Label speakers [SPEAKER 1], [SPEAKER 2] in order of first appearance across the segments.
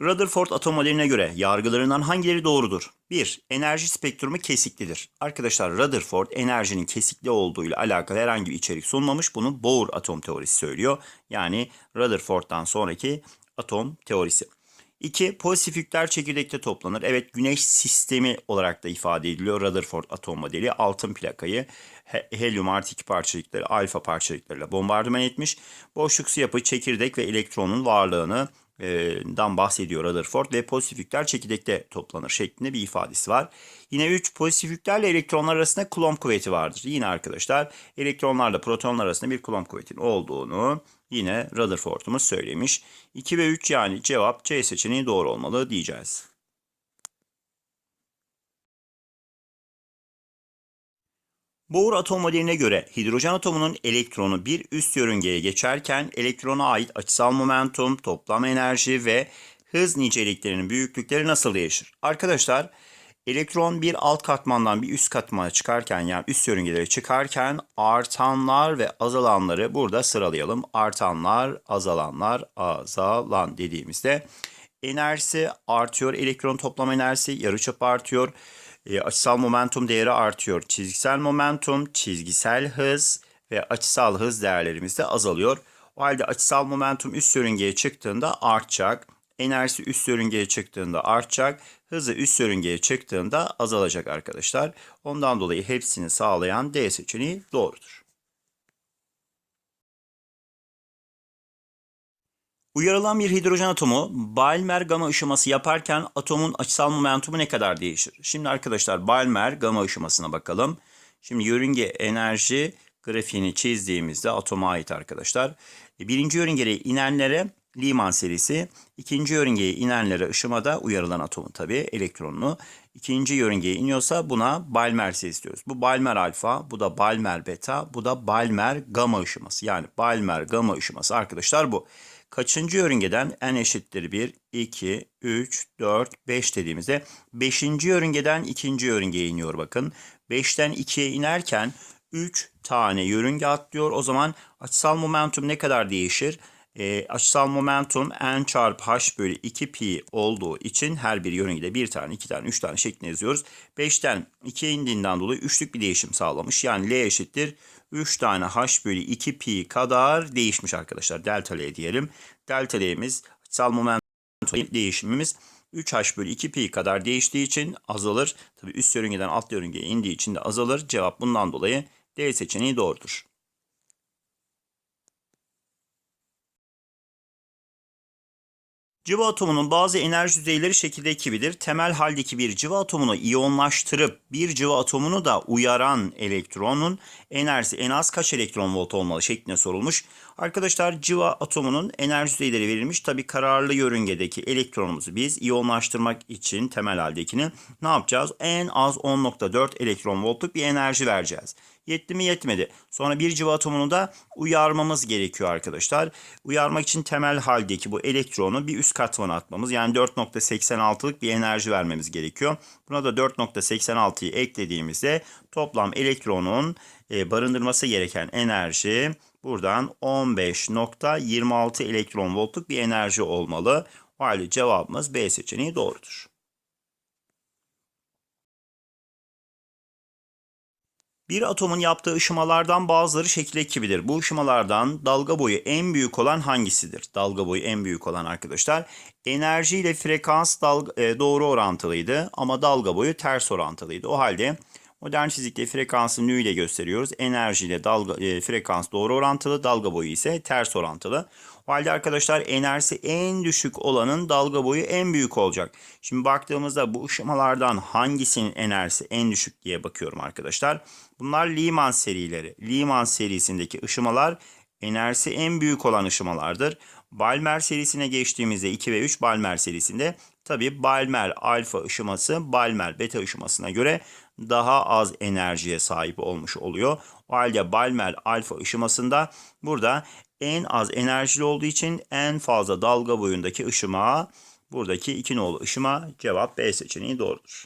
[SPEAKER 1] Rutherford atom modeline göre yargılarından hangileri doğrudur? 1. Enerji spektrumu kesiklidir. Arkadaşlar Rutherford enerjinin kesikli olduğuyla alakalı herhangi bir içerik sunmamış. Bunu Bohr atom teorisi söylüyor. Yani Rutherford'dan sonraki atom teorisi. 2. Pozitif yükler çekirdekte toplanır. Evet güneş sistemi olarak da ifade ediliyor Rutherford atom modeli. Altın plakayı he- helyum artı 2 parçacıkları alfa parçacıklarıyla bombardıman etmiş. Boşluksu yapı çekirdek ve elektronun varlığını dan bahsediyor Rutherford ve pozitif yükler çekirdekte toplanır şeklinde bir ifadesi var. Yine 3 pozitif yüklerle elektronlar arasında Coulomb kuvveti vardır. Yine arkadaşlar elektronlarla protonlar arasında bir Coulomb kuvvetinin olduğunu yine Rutherford'umuz söylemiş. 2 ve 3 yani cevap C seçeneği doğru olmalı diyeceğiz. Bohr atom modeline göre hidrojen atomunun elektronu bir üst yörüngeye geçerken elektrona ait açısal momentum, toplam enerji ve hız niceliklerinin büyüklükleri nasıl değişir? Arkadaşlar elektron bir alt katmandan bir üst katmana çıkarken yani üst yörüngelere çıkarken artanlar ve azalanları burada sıralayalım. Artanlar, azalanlar, azalan dediğimizde enerjisi artıyor. Elektron toplam enerjisi yarıçapı artıyor. E, açısal momentum değeri artıyor. Çizgisel momentum, çizgisel hız ve açısal hız değerlerimiz de azalıyor. O halde açısal momentum üst yörüngeye çıktığında artacak. Enerjisi üst yörüngeye çıktığında artacak. Hızı üst yörüngeye çıktığında azalacak arkadaşlar. Ondan dolayı hepsini sağlayan D seçeneği doğrudur. Uyarılan bir hidrojen atomu Balmer gama ışıması yaparken atomun açısal momentumu ne kadar değişir? Şimdi arkadaşlar Balmer gama ışımasına bakalım. Şimdi yörünge enerji grafiğini çizdiğimizde atoma ait arkadaşlar. E, Birinci yörüngeye inenlere Lyman serisi, ikinci yörüngeye inenlere ışımada uyarılan atomu tabii elektronunu. İkinci yörüngeye iniyorsa buna Balmer serisi diyoruz. Bu Balmer alfa, bu da Balmer beta, bu da Balmer gamma ışıması. Yani Balmer gamma ışıması arkadaşlar bu. Kaçıncı yörüngeden n eşittir 1, 2, 3, 4, 5 dediğimizde 5. yörüngeden 2. yörüngeye iniyor bakın. 5'ten 2'ye inerken 3 tane yörünge atlıyor. O zaman açısal momentum ne kadar değişir? E, açısal momentum n çarpı h bölü 2 pi olduğu için her bir yörüngede bir tane, iki tane, üç tane şeklinde yazıyoruz. 5'ten 2'ye indiğinden dolayı üçlük bir değişim sağlamış. Yani L eşittir 3 tane h bölü 2 pi kadar değişmiş arkadaşlar. Delta L diyelim. Delta L'miz açısal momentum değişimimiz 3h bölü 2 pi kadar değiştiği için azalır. Tabi üst yörüngeden alt yörüngeye indiği için de azalır. Cevap bundan dolayı D seçeneği doğrudur. Cıva atomunun bazı enerji düzeyleri şekildeki gibidir. Temel haldeki bir cıva atomunu iyonlaştırıp bir cıva atomunu da uyaran elektronun enerjisi en az kaç elektron volt olmalı şeklinde sorulmuş. Arkadaşlar cıva atomunun enerji düzeyleri verilmiş. Tabi kararlı yörüngedeki elektronumuzu biz iyonlaştırmak için temel haldekini ne yapacağız? En az 10.4 elektron voltluk bir enerji vereceğiz. Yetti mi yetmedi. Sonra bir cıva atomunu da uyarmamız gerekiyor arkadaşlar. Uyarmak için temel haldeki bu elektronu bir üst katmana atmamız yani 4.86'lık bir enerji vermemiz gerekiyor. Buna da 4.86'yı eklediğimizde toplam elektronun e, barındırması gereken enerji buradan 15.26 elektron voltluk bir enerji olmalı. O halde cevabımız B seçeneği doğrudur. Bir atomun yaptığı ışımalardan bazıları şekildeki gibidir. Bu ışımalardan dalga boyu en büyük olan hangisidir? Dalga boyu en büyük olan arkadaşlar. Enerji ile frekans dalga, e, doğru orantılıydı ama dalga boyu ters orantılıydı. O halde modern fizikte frekansı nü ile gösteriyoruz. Enerji ile dalga, e, frekans doğru orantılı, dalga boyu ise ters orantılı. O halde arkadaşlar enerjisi en düşük olanın dalga boyu en büyük olacak. Şimdi baktığımızda bu ışımalardan hangisinin enerjisi en düşük diye bakıyorum arkadaşlar. Bunlar Lyman serileri. Lyman serisindeki ışımalar enerjisi en büyük olan ışımalardır. Balmer serisine geçtiğimizde 2 ve 3 Balmer serisinde tabi Balmer alfa ışıması Balmer beta ışımasına göre daha az enerjiye sahip olmuş oluyor. O halde Balmer alfa ışımasında burada en az enerjili olduğu için en fazla dalga boyundaki ışıma buradaki 2 nolu ışıma cevap B seçeneği doğrudur.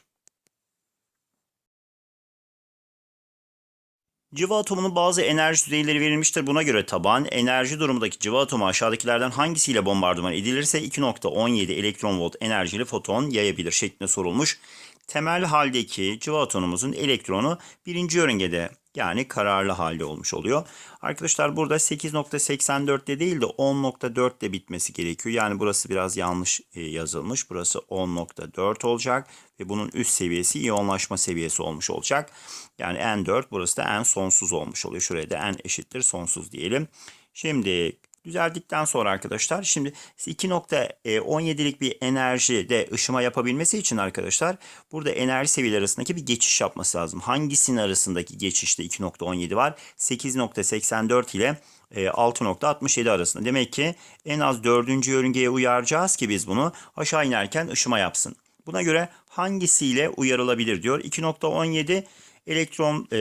[SPEAKER 1] Civa atomunun bazı enerji düzeyleri verilmiştir. Buna göre taban enerji durumundaki civa atomu aşağıdakilerden hangisiyle bombardıman edilirse 2.17 elektron volt enerjili foton yayabilir şeklinde sorulmuş. Temel haldeki civa atomumuzun elektronu birinci yörüngede yani kararlı halde olmuş oluyor. Arkadaşlar burada 8.84'te değil de 10.4'te bitmesi gerekiyor. Yani burası biraz yanlış e, yazılmış. Burası 10.4 olacak ve bunun üst seviyesi iyonlaşma seviyesi olmuş olacak. Yani N4 burası da N sonsuz olmuş oluyor. Şuraya da N eşittir sonsuz diyelim. Şimdi düzeldikten sonra arkadaşlar şimdi 2.17'lik bir enerji de ışıma yapabilmesi için arkadaşlar burada enerji seviyeleri arasındaki bir geçiş yapması lazım. Hangisinin arasındaki geçişte 2.17 var? 8.84 ile 6.67 arasında. Demek ki en az dördüncü yörüngeye uyaracağız ki biz bunu aşağı inerken ışıma yapsın. Buna göre hangisiyle uyarılabilir diyor. 2.17 elektron e,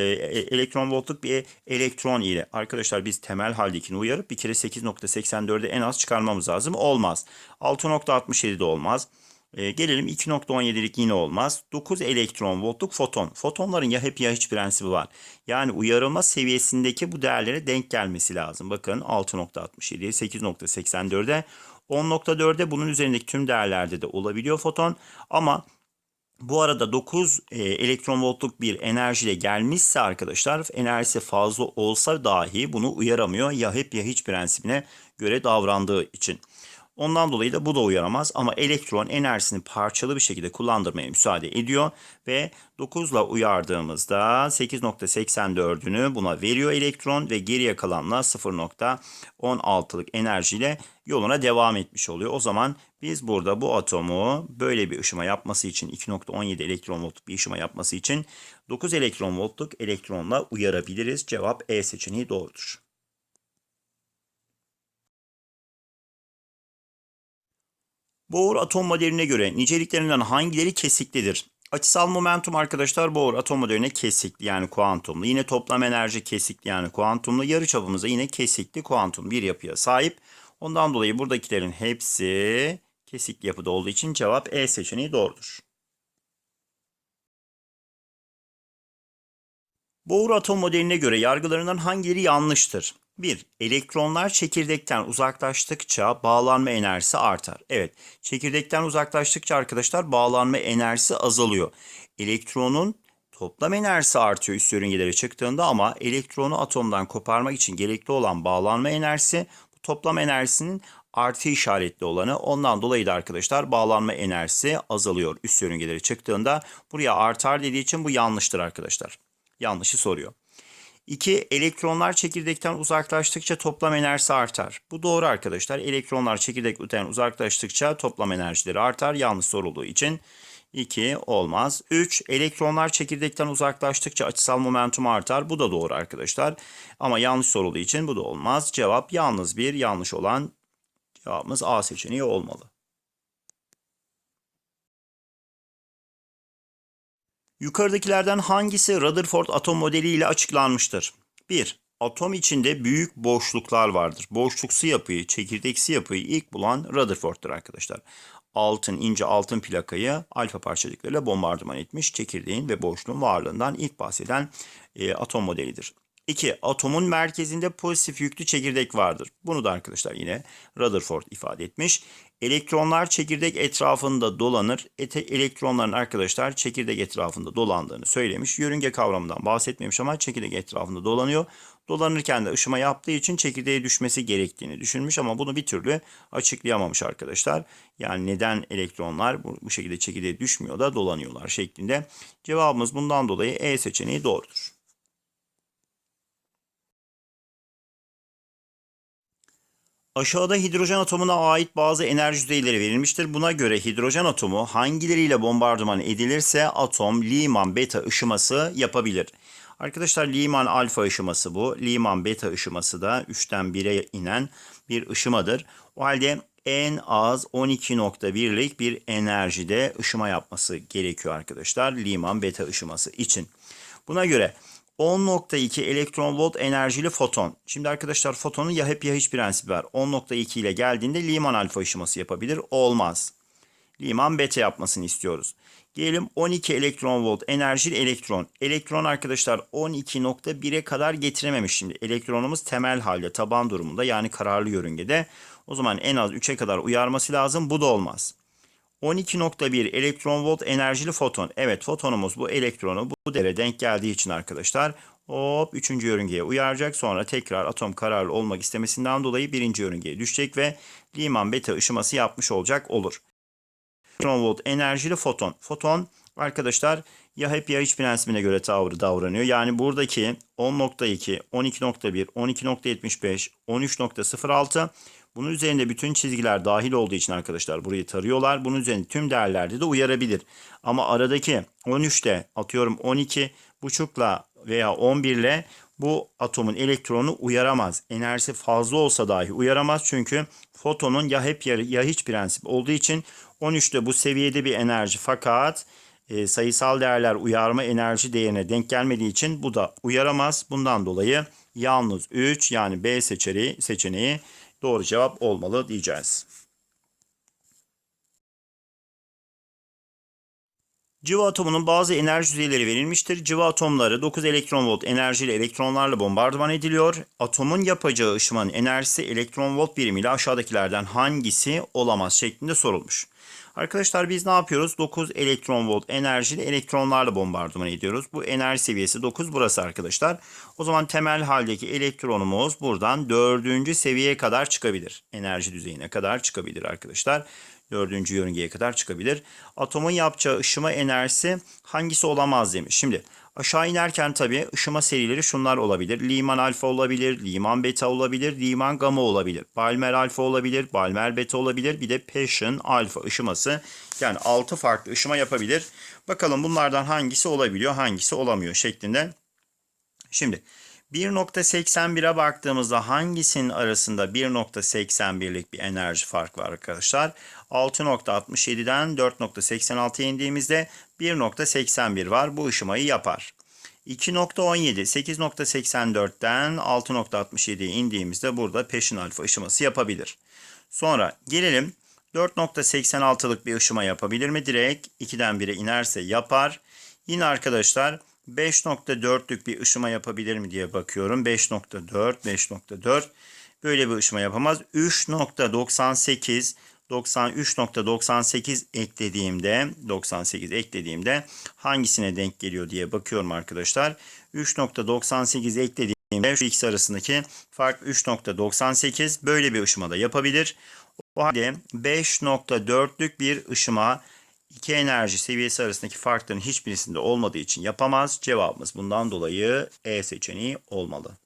[SPEAKER 1] elektron voltluk bir elektron ile arkadaşlar biz temel haldekini uyarıp bir kere 8.84'e en az çıkarmamız lazım. Olmaz. 6.67 de olmaz. E, gelelim 2.17'lik yine olmaz. 9 elektron voltluk foton. Fotonların ya hep ya hiç prensibi var. Yani uyarılma seviyesindeki bu değerlere denk gelmesi lazım. Bakın 6.67, 8.84'e 10.4'e bunun üzerindeki tüm değerlerde de olabiliyor foton. Ama bu arada 9 e, elektron voltluk bir enerjiyle gelmişse arkadaşlar enerjisi fazla olsa dahi bunu uyaramıyor ya hep ya hiç prensibine göre davrandığı için. Ondan dolayı da bu da uyaramaz ama elektron enerjisini parçalı bir şekilde kullandırmaya müsaade ediyor ve 9 ile uyardığımızda 8.84'ünü buna veriyor elektron ve geriye kalanla 0.16'lık enerjiyle yoluna devam etmiş oluyor. O zaman biz burada bu atomu böyle bir ışıma yapması için 2.17 elektron voltluk bir ışıma yapması için 9 elektron voltluk elektronla uyarabiliriz. Cevap E seçeneği doğrudur. Bohr atom modeline göre niceliklerinden hangileri kesiklidir? Açısal momentum arkadaşlar Bohr atom modeline kesikli yani kuantumlu. Yine toplam enerji kesikli yani kuantumlu. Yarıçapımızda yine kesikli kuantum bir yapıya sahip. Ondan dolayı buradakilerin hepsi kesikli yapıda olduğu için cevap E seçeneği doğrudur. Bohr atom modeline göre yargılarından hangileri yanlıştır? 1. Elektronlar çekirdekten uzaklaştıkça bağlanma enerjisi artar. Evet, çekirdekten uzaklaştıkça arkadaşlar bağlanma enerjisi azalıyor. Elektronun toplam enerjisi artıyor üst yörüngelere çıktığında ama elektronu atomdan koparmak için gerekli olan bağlanma enerjisi toplam enerjisinin artı işaretli olanı. Ondan dolayı da arkadaşlar bağlanma enerjisi azalıyor üst yörüngelere çıktığında. Buraya artar dediği için bu yanlıştır arkadaşlar. Yanlışı soruyor. 2. Elektronlar çekirdekten uzaklaştıkça toplam enerjisi artar. Bu doğru arkadaşlar. Elektronlar çekirdekten uzaklaştıkça toplam enerjileri artar. Yanlış sorulduğu için 2 olmaz. 3. Elektronlar çekirdekten uzaklaştıkça açısal momentum artar. Bu da doğru arkadaşlar. Ama yanlış sorulduğu için bu da olmaz. Cevap yalnız bir yanlış olan cevabımız A seçeneği olmalı. Yukarıdakilerden hangisi Rutherford atom modeli ile açıklanmıştır? 1. Atom içinde büyük boşluklar vardır. Boşluksu yapıyı, çekirdeksi yapıyı ilk bulan Rutherford'tur arkadaşlar. Altın, ince altın plakayı alfa parçacıklarıyla bombardıman etmiş. Çekirdeğin ve boşluğun varlığından ilk bahseden e, atom modelidir. 2. Atomun merkezinde pozitif yüklü çekirdek vardır. Bunu da arkadaşlar yine Rutherford ifade etmiş. Elektronlar çekirdek etrafında dolanır. Ete, elektronların arkadaşlar çekirdek etrafında dolandığını söylemiş. Yörünge kavramından bahsetmemiş ama çekirdek etrafında dolanıyor. Dolanırken de ışıma yaptığı için çekirdeğe düşmesi gerektiğini düşünmüş ama bunu bir türlü açıklayamamış arkadaşlar. Yani neden elektronlar bu, bu şekilde çekirdeğe düşmüyor da dolanıyorlar şeklinde. Cevabımız bundan dolayı E seçeneği doğrudur. Aşağıda hidrojen atomuna ait bazı enerji düzeyleri verilmiştir. Buna göre hidrojen atomu hangileriyle bombardıman edilirse atom Lyman beta ışıması yapabilir. Arkadaşlar Lyman alfa ışıması bu. Lyman beta ışıması da 3'ten 1'e inen bir ışımadır. O halde en az 12.1'lik bir enerjide ışıma yapması gerekiyor arkadaşlar. Lyman beta ışıması için. Buna göre 10.2 elektron volt enerjili foton. Şimdi arkadaşlar fotonun ya hep ya hiç prensibi var. 10.2 ile geldiğinde Lyman alfa ışıması yapabilir. Olmaz. Liman beta yapmasını istiyoruz. Gelelim 12 elektron volt enerjili elektron. Elektron arkadaşlar 12.1'e kadar getirememiş şimdi. Elektronumuz temel halde taban durumunda yani kararlı yörüngede. O zaman en az 3'e kadar uyarması lazım. Bu da olmaz. 12.1 elektron volt enerjili foton. Evet fotonumuz bu elektronu bu değere denk geldiği için arkadaşlar hop 3. yörüngeye uyaracak. Sonra tekrar atom kararlı olmak istemesinden dolayı 1. yörüngeye düşecek ve Lyman beta ışıması yapmış olacak olur. Elektron volt enerjili foton. Foton arkadaşlar ya hep ya hiç prensibine göre tavrı davranıyor. Yani buradaki 10.2, 12.1, 12.75, 13.06 bunun üzerinde bütün çizgiler dahil olduğu için arkadaşlar burayı tarıyorlar. Bunun üzerinde tüm değerlerde de uyarabilir. Ama aradaki 13'te atıyorum 12 buçukla veya 11 ile bu atomun elektronu uyaramaz. Enerjisi fazla olsa dahi uyaramaz. Çünkü fotonun ya hep ya, ya hiç prensip olduğu için 13'te bu seviyede bir enerji fakat e, sayısal değerler uyarma enerji değerine denk gelmediği için bu da uyaramaz. Bundan dolayı yalnız 3 yani B seçeneği, seçeneği doğru cevap olmalı diyeceğiz. Civa atomunun bazı enerji düzeyleri verilmiştir. Civa atomları 9 elektron volt enerjiyle elektronlarla bombardıman ediliyor. Atomun yapacağı ışımanın enerjisi elektron volt birimiyle aşağıdakilerden hangisi olamaz şeklinde sorulmuş. Arkadaşlar biz ne yapıyoruz? 9 elektron volt enerjiyle elektronlarla bombardıman ediyoruz. Bu enerji seviyesi 9 burası arkadaşlar. O zaman temel haldeki elektronumuz buradan 4. seviyeye kadar çıkabilir. Enerji düzeyine kadar çıkabilir arkadaşlar. Dördüncü yörüngeye kadar çıkabilir. Atomun yapacağı ışıma enerjisi hangisi olamaz demiş. Şimdi aşağı inerken tabii ışıma serileri şunlar olabilir. Liman alfa olabilir, Liman beta olabilir, Liman gamma olabilir. Balmer alfa olabilir, Balmer beta olabilir. Bir de Passion alfa ışıması. Yani 6 farklı ışıma yapabilir. Bakalım bunlardan hangisi olabiliyor, hangisi olamıyor şeklinde. Şimdi 1.81'e baktığımızda hangisinin arasında 1.81'lik bir enerji fark var arkadaşlar? 6.67'den 4.86'ya indiğimizde 1.81 var. Bu ışımayı yapar. 2.17 8.84'ten 6.67'ye indiğimizde burada peşin alfa ışıması yapabilir. Sonra gelelim 4.86'lık bir ışıma yapabilir mi? Direkt 2'den 1'e inerse yapar. Yine arkadaşlar 5.4'lük bir ışıma yapabilir mi diye bakıyorum. 5.4, 5.4 böyle bir ışıma yapamaz. 3.98 93.98 eklediğimde 98 eklediğimde hangisine denk geliyor diye bakıyorum arkadaşlar. 3.98 eklediğimde şu ikisi arasındaki fark 3.98 böyle bir ışıma da yapabilir. O halde 5.4'lük bir ışıma iki enerji seviyesi arasındaki farkların hiçbirisinde olmadığı için yapamaz. Cevabımız bundan dolayı E seçeneği olmalı.